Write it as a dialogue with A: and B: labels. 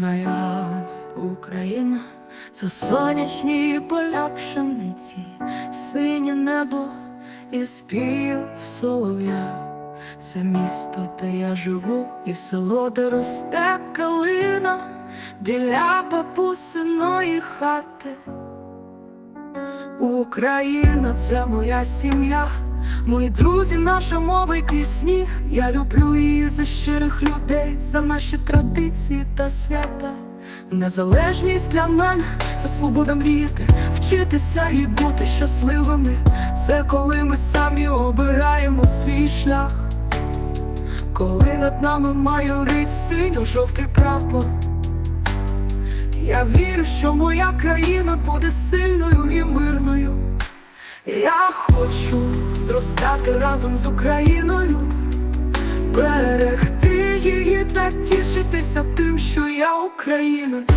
A: Моя Україна це сонячні поля пшениці, синє небо і спів солов'я. Це місто, де я живу, і село, де росте калина біля бабусиної хати. Україна це моя сім'я, мої друзі, наша мова й пісні. Я люблю її за щирих людей, за наші традиції та свята. Незалежність для мене це свобода мріяти, вчитися і бути щасливими. Це коли ми самі обираємо свій шлях, коли над нами майорить синьо-жовтий прапор. Я вірю, що моя країна буде мирною. Я хочу зростати разом з Україною, берегти її та тішитися тим, що я українець.